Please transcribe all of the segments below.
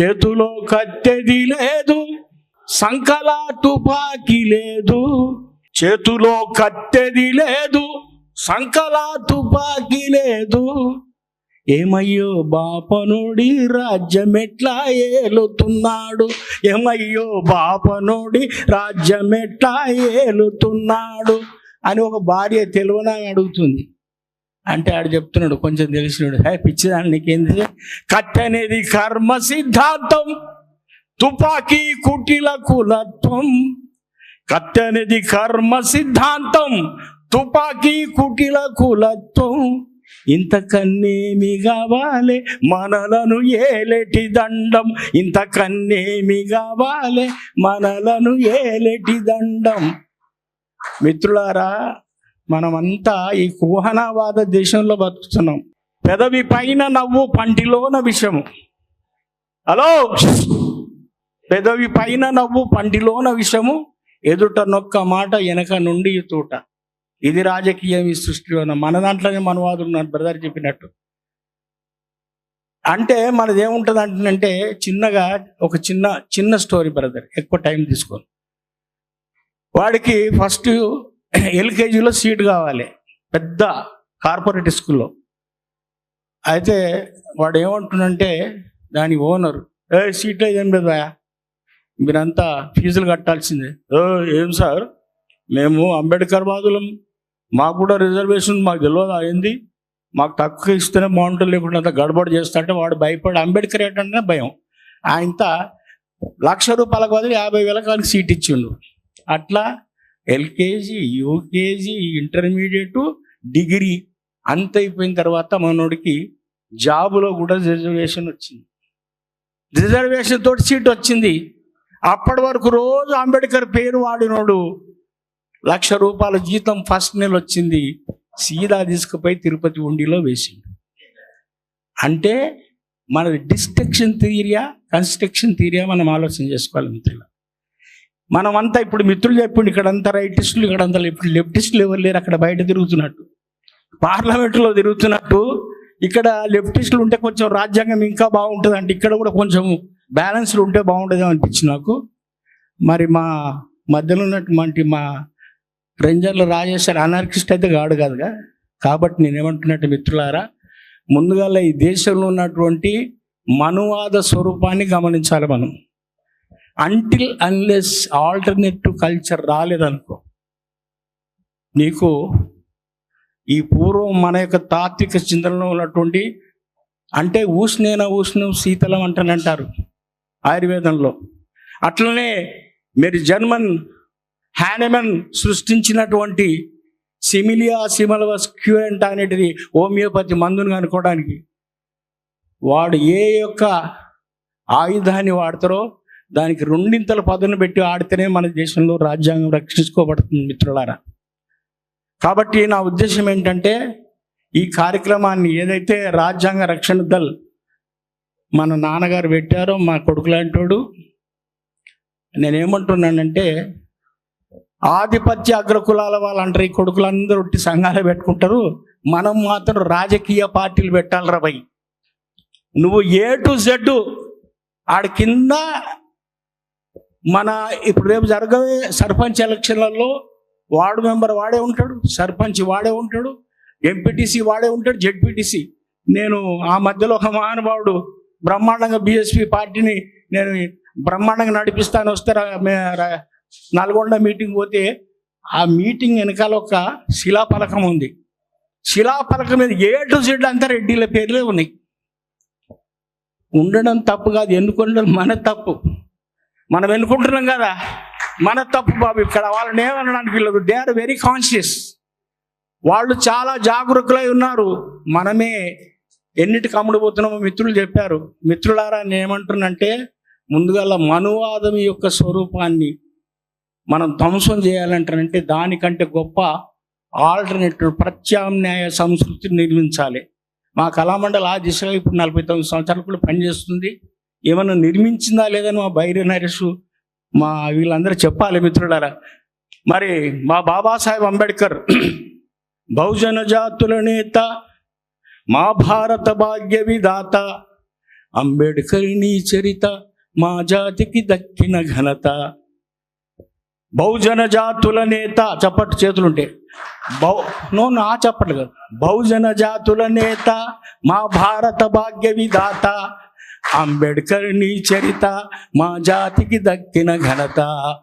చేతిలో కత్తెది లేదు సంకల తుపాకీ లేదు. చేతిలో కత్తెది లేదు సంకల తుపాకీ లేదు. ఏమయ్యో బాపనుడి రాజ్యమెట్లా ఏలుతున్నాడు? ఏమయ్యో బాపనుడి రాజ్యమెట్లా ఏలుతున్నాడు? అని ఒక భార్య తెలుగునా అడుగుతుంది. అంటే ఆడు చెప్తున్నాడు కొంచెం తెలిసినాడు హే పిచ్చిదాన్ని నీకేంది? కత్తి అనేది కర్మ సిద్ధాంతం తుపాకీ కుటిల కులత్వం కత్తి అనేది కర్మ సిద్ధాంతం తుపాకీ కుటిల కులత్వం ఇంతకన్నేమి కావాలి? మనలను ఏలెటి దండం? ఇంతకన్నేమి కావాలి? మనలను ఏలెటి దండం? మిత్రులారా మనమంతా ఈ కుహనావాద దేశంలో బతుకుతున్నాం. పెదవి పైన నవ్వు పంటిలోన విషము. హలో? పెదవి పైన నవ్వు పంటిలోన విషము. ఎదుట నొక్క మాట వెనక నుండి తూట. ఇది రాజకీయం ఈ సృష్టిలోన మన దాంట్లోనే మనవాదులు నా బ్రదర్ చెప్పినట్టు. అంటే మనది ఏముంటుంది అంటుందంటే చిన్నగా ఒక చిన్న చిన్న స్టోరీ బ్రదర్. ఎక్కువ టైం తీసుకోను. వాడికి ఫస్ట్ ఎల్కేజీలో సీట్ కావాలి. పెద్ద కార్పొరేట్ స్కూల్లో. అయితే వాడు ఏమంటుండంటే దాని ఓనర్ ఏ సీట్ ఏం లేదు భయ మీరంతా ఫీజులు కట్టాల్సిందే. "ఓ, ఏం సార్? మేము అంబేద్కర్ బాధులం మాకు కూడా రిజర్వేషన్ మాకు తెలియదు అయింది మాకు తక్కువ ఇస్తేనే బాగుంటుంది లేకుండా అంత గడబడి చేస్తాంటే వాడు భయపడి అంబేద్కర్ ఏంటంటే భయం. ఆయనత లక్ష రూపాయలకు బదులు యాభై వేలకు ఆయనకి సీట్ ఇచ్చిండు. అట్లా ఎల్కేజీ యూకేజీ ఇంటర్మీడియట్ డిగ్రీ అంత అయిపోయిన తర్వాత మనోడికి జాబులో కూడా రిజర్వేషన్ వచ్చింది. రిజర్వేషన్ తోటి సీట్ వచ్చింది. అప్పటి వరకు రోజు అంబేద్కర్ పేరు వాడినోడు. లక్ష రూపాయల జీతం ఫస్ట్ నెల వచ్చింది. సీదా తీసుకుపోయి తిరుపతి ఉండిలో వేసిండు. అంటే మన డిస్ట్రక్షన్ థీరియా కన్స్ట్రక్షన్ థీరియా మనం ఆలోచన చేసుకోవాలి మిత్రులు మనమంతా ఇప్పుడు మిత్రులు చెప్పిండు ఇక్కడంతా రైటిస్టులు ఇక్కడంతా లెఫ్ట్ లెఫ్టిస్టులు ఎవరు లేరు అక్కడ బయట తిరుగుతున్నట్టు. పార్లమెంట్లో తిరుగుతున్నట్టు ఇక్కడ లెఫ్టిస్టులు ఉంటే కొంచెం రాజ్యాంగం ఇంకా బాగుంటుంది అంటే ఇక్కడ కూడా కొంచెం బ్యాలెన్స్డ్ ఉంటే బాగుంటుంది అనిపించింది నాకు. మరి మా మధ్యలో ఉన్నటువంటి మా రేంజర్లు రాజేశ్వర్ అనార్కిస్ట్ అయితే కాడు కాదుగా. కాబట్టి నేనేమంటున్నట్టు మిత్రులారా ముందుగా ఈ దేశంలో ఉన్నటువంటి మనువాద స్వరూపాన్ని గమనించాలి మనం. అంటిల్ అన్లెస్ ఆల్టర్నేటివ్ కల్చర్ రాలేదనుకో నీకు ఈ పూర్వం మన యొక్క తాత్విక చింతనలో ఉన్నటువంటి అంటే ఊష్ణేన ఉష్ణం శీతలం అంటారు ఆయుర్వేదంలో. అట్లనే మీరు జర్మన్ హ్యానెమన్ సృష్టించినటువంటి సిమిలియా సిమలవస్ క్యూరెంట్ అనేటిది హోమియోపతి మందును కనుక్కోవడానికి వాడు ఏ యొక్క ఆయుధాన్ని వాడతారో దానికి రెండింతల పదును పెట్టి ఆడితేనే మన దేశంలో రాజ్యాంగం రక్షించుకోబడుతుంది మిత్రులారా. కాబట్టి నా ఉద్దేశం ఏంటంటే ఈ కార్యక్రమాన్ని ఏదైతే రాజ్యాంగ రక్షణ దళ్ మన నాన్నగారు పెట్టారో మా కొడుకు లాంటోడు నేనేమంటున్నానంటే ఆధిపత్య అగ్రకులాల వాళ్ళు అంటారు ఈ కొడుకులందరూ ఒట్టి సంఘాలు పెట్టుకుంటారు మనం మాత్రం రాజకీయ పార్టీలు పెట్టాలరా భయ్. నువ్వు ఏ టు జెడ్ ఆడ కింద మన ఇప్పుడు రేపు జరగవే సర్పంచ్ ఎలక్షన్లలో వార్డు మెంబర్ వాడే ఉంటాడు సర్పంచ్ వాడే ఉంటాడు ఎంపీటీసీ వాడే ఉంటాడు జెడ్పీటీసీ. నేను ఆ మధ్యలో ఒక మహానుభావుడు బ్రహ్మాండంగా బీఎస్పీ పార్టీని నేను బ్రహ్మాండంగా నడిపిస్తాను వస్తే రా- మే- రా- నల్గొండ మీటింగ్ పోతే ఆ మీటింగ్ వెనకాల ఒక శిలాఫలకం ఉంది. శిలాఫలకం మీద ఏ టు జెడ్ అంతా రెడ్డిల పేర్లే ఉన్నాయి. ఉండడం తప్పు కాదు ఎందుకు ఉండడం మన తప్పు. మనం ఎన్నుకుంటున్నాం కదా? మన తప్పు బాబు ఇక్కడ వాళ్ళని ఏమనడానికి వీళ్ళు దే ఆర్ వెరీ కాన్షియస్ వాళ్ళు చాలా జాగరూకులై ఉన్నారు. మనమే ఎన్నిటికి అమ్ముడుపోతున్నామో మిత్రులు చెప్పారు. మిత్రులారా నేను ముందుగా మనువాదం యొక్క స్వరూపాన్ని మనం ధ్వంసం చేయాలంటారంటే దానికంటే గొప్ప ఆల్టర్నేటివ్ ప్రత్యామ్నాయ సంస్కృతిని నిర్మించాలి. మా కళామండలి ఆ దిశగా ఇప్పుడు నలభై తొమ్మిది సంవత్సరాలు కూడా పనిచేస్తుంది. ఏమన్నా నిర్మించిందా లేదని మా బైరి నరేష్ మా వీళ్ళందరూ చెప్పాలి మిత్రులారా. మరి మా బాబాసాహెబ్ అంబేద్కర్ బహుజన జాతుల నేత మా భారత భాగ్య విధాత అంబేడ్కర్ నీ చరిత మా జాతికి దక్కిన ఘనత. బహుజన జాతుల నేత చప్పట్టు చేతులుంటే. బహు నో నా చప్పట్లు కాదు. బహుజన జాతుల నేత మా భారత భాగ్య విధాత అంబేడ్కర్ నీ చరిత మా జాతికి దక్కిన ఘనత.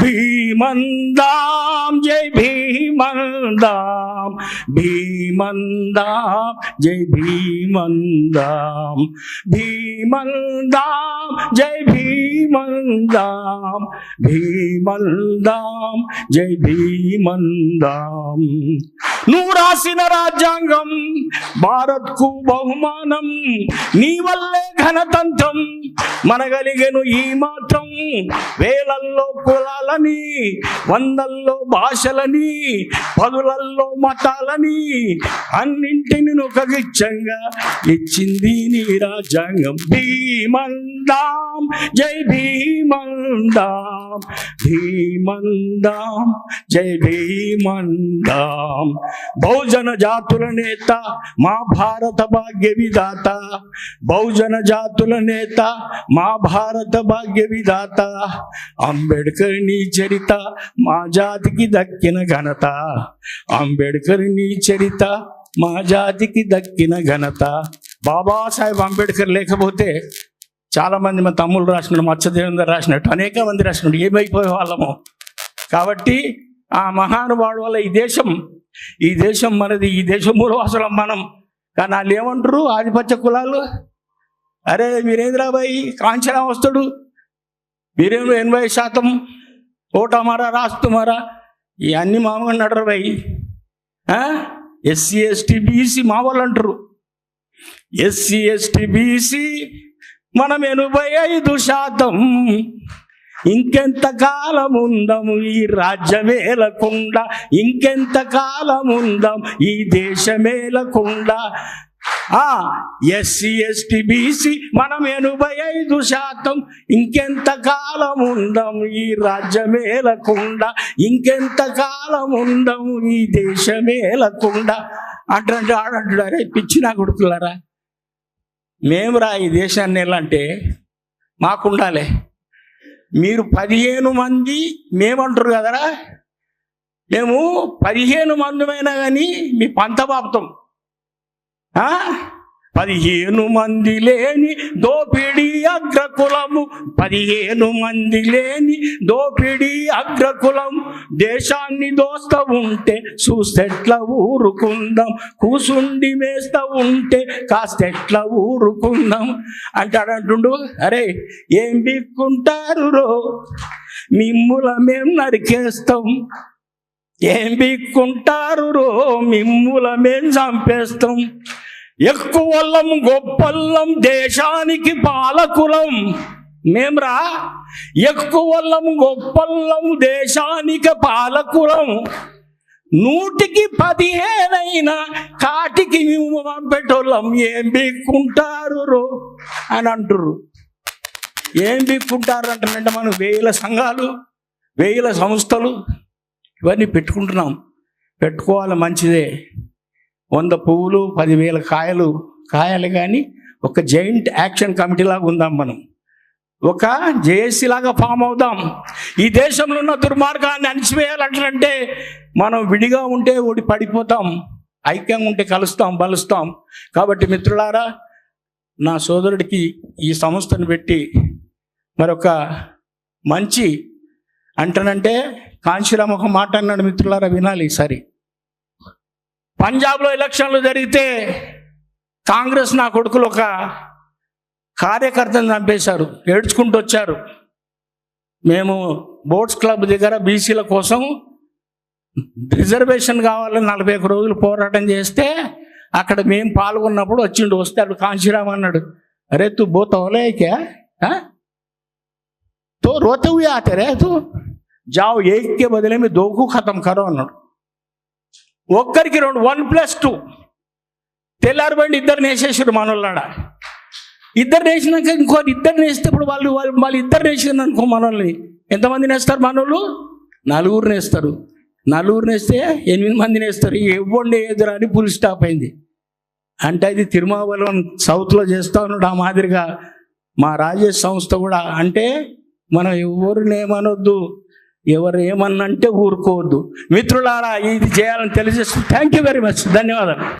భీమందాం జై భీమందాం. భీమందాం జై జై భీమందాం జై భీమందాం భీమందాం జై భీమందాం నువ్వు రాసిన రాజ్యాంగం భారత్కు బహుమానం నీ వల్లే ఘనతంత్రం మనగలిగను ఈ మాత్రం వేలల్లో కులాలని వందల్లో భాషలని పదులల్లో మతాలని అన్నింటిని నుకగిచ్చంగా ఇచ్చింది నీ రాజ్యాంగం. భీమందాం జై భీమందాం భీమందాం జై భీమందాం బహుజన జాతుల నేత మా భారత భాగ్య విధాత బహుజన జాతుల నేత మా భారత భాగ్య విధాత అంబేడ్కర్ నీ చరిత మా జాతికి దక్కిన ఘనత అంబేడ్కర్ నీ చరిత మా జాతికి దక్కిన ఘనత బాబాసాహెబ్ అంబేడ్కర్ లేకపోతే చాలా చాలామంది మా తమ్ముళ్ళు రాసినాడు మత్స్యదేవేందర్ రాసినట్టు అనేక మంది రాసినట్టు ఏమైపోయే వాళ్ళము? కాబట్టి ఆ మహానుభావుడు వల్ల ఈ దేశం ఈ దేశం మనది ఈ దేశం మూలవాసులం మనం. కానీ వాళ్ళు ఏమంటారు? ఆధిపత్య కులాలు? అరే వీరేంద్రాబాయి కాంచనా వస్తాడు. మీరేమో ఎనభై శాతం ఓటమారా రాస్తుమారా? ఇవన్నీ మామూలు నడరు బాయి. ఎస్సీ ఎస్టీ బీసీ మా వాళ్ళు అంటారు. ఎస్సీ ఎస్టీ బీసీ మనం ఎనభై ఐదు శాతం. ఇంకెంత కాలం ఉందము ఈ రాజ్యమేలకుండా? ఇంకెంత కాలం ఉందాం ఈ దేశమేలకుండా? ఆ ఎస్సీ ఎస్టీ బీసీ మనం ఎనభై ఐదు శాతం. ఇంకెంత కాలం ఉందాం ఈ రాజ్యమేలకుండా? ఇంకెంత కాలం ఉందాం ఈ దేశమేలకుండా? అంటే ఆడంటాడు అరే పిచ్చి నా కొడుకులారా. మేమురా ఈ దేశాన్ని వెళ్ళంటే మాకు మాకుండాలి. మీరు పదిహేను మంది మేమంటారు కదరా? మేము పదిహేను మందిమైనా కానీ మీ పంత పాపుతాం పదిహేను మంది లేని దోపిడి అగ్రకులము. పదిహేను మంది లేని దోపిడి అగ్రకులం. దేశాన్ని దోస్త ఉంటే చూస్తెట్ల ఊరుకుందాం. కూసుండి మేస్త ఉంటే కాస్తెట్ల ఊరుకుందాం. అంటాడు అంటుండు అరే ఏం బిక్కుంటారు రో? మిమ్ముల మేం నరికేస్తాం. ఏం బిక్కుంటారు రో? మిమ్ముల మేం చంపేస్తాం. ఎక్కువల్లం గొప్పల్లం దేశానికి పాలకులం. మేమ్రా? ఎక్కువల్లం గొప్పల్లం దేశానికి పాలకులం. నూటికి పదిహేనైనా కాటికి మేము ఏం బిక్కుంటారు రో అని అంటుర్రు. ఏం బిక్కుంటారు అంటారంటే మనం వేల సంఘాలు వేల సంస్థలు ఇవన్నీ పెట్టుకుంటున్నాం. పెట్టుకోవాలి మంచిదే. వంద పువ్వులు పదివేల కాయలు కాయలు కానీ ఒక జైంట్ యాక్షన్ కమిటీ లాగా ఉందాం మనం. ఒక జేఏసీ లాగా ఫామ్ అవుదాం. ఈ దేశంలో ఉన్న దుర్మార్గాన్ని అణిచివేయాలంటే మనం విడిగా ఉంటే ఓడి పడిపోతాం. ఐక్యంగా ఉంటే కలుస్తాం బలుస్తాం. కాబట్టి మిత్రులారా నా సోదరుడికి ఈ సంస్థను పెట్టి మరొక మంచి అంటనంటే కాంశీరామ్ ఒక మాట అన్నాడు మిత్రులారా వినాలి ఈసారి. పంజాబ్లో ఎలక్షన్లు జరిగితే కాంగ్రెస్ నా కొడుకులు ఒక కార్యకర్తను చంపేశారు ఏడ్చుకుంటూ వచ్చారు. మేము బోట్స్ క్లబ్ దగ్గర బీసీల కోసం రిజర్వేషన్ కావాలని నలభై ఒక రోజులు పోరాటం చేస్తే అక్కడ మేము పాల్గొన్నప్పుడు వచ్చిండు వస్తాడు కాంచీరామ్ అన్నాడు అరే తు బోత తో రోతవు ఆతే తు? జావు ఏకే బదిలే మీ దోకు ఖతం కరో అన్నాడు. ఒక్కరికి రెండు వన్ ప్లస్ టూ. తెల్లారి బండి ఇద్దరు నేసేసారు మనోళ్ళాడ. ఇద్దరు నేసినాక ఇంకో ఇద్దరు నేసేటప్పుడు వాళ్ళు వాళ్ళు వాళ్ళు ఇద్దరు నేసారు అనుకో మనోళ్ళని. ఎంతమంది నేస్తారు మనోళ్ళు? నలుగురు నేస్తారు నలుగురు నేస్తే ఎనిమిది మంది నేస్తారు ఎవ్వండి ఎదురు అని ఫుల్ స్టాప్ అయింది. అంటే అది తిరుమావలం సౌత్లో చేస్తా ఉన్నాడు ఆ మాదిరిగా. మా రాజేష్ సంస్థ కూడా అంటే మనం ఎవరు నేమనొద్దు ఎవరు ఏమన్నంటే ఊరుకోవద్దు. మిత్రులారా ఇది చేయాలని తెలియజేస్తూ థ్యాంక్ యూ వెరీ మచ్ ధన్యవాదాలు.